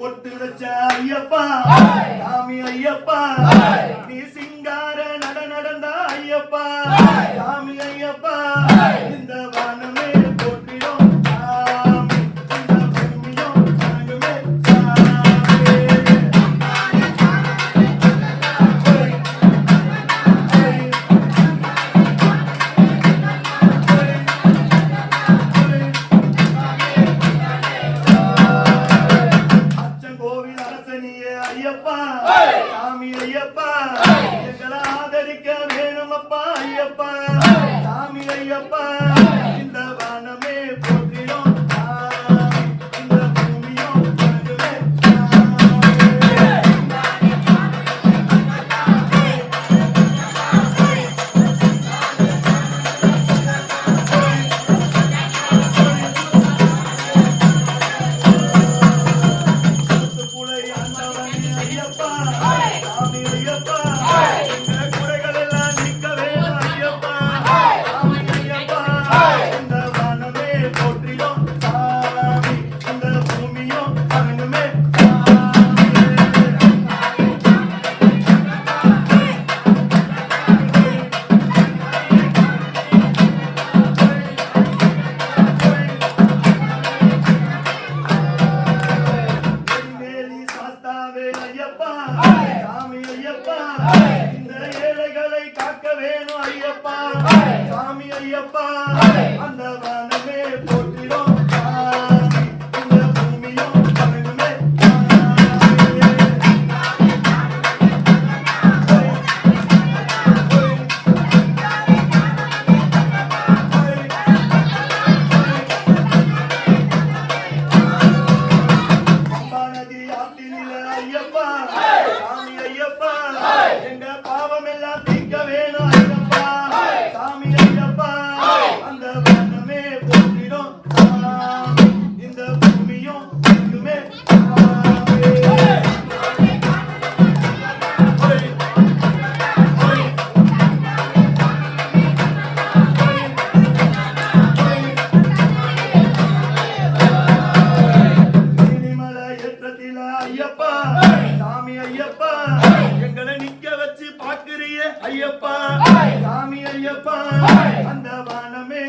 பொட்டு வச்ச ஐயப்பா. சாமி ஐயப்பா. நீ சிங்கார நட நடந்தா ஐயப்பா. சாமி ஐயப்பா எங்களை ஆதரிக்க வேணும் அப்பா ஐயப்பா. சாமி ஐயப்பா ஐயப்பா. சாமி எங்க பாவமெல்லாம் ஐயப்பா எங்களை நிக்க வச்சு பாக்குறிய ஐயப்பா. சாமி ஐயப்பா அந்த வானமே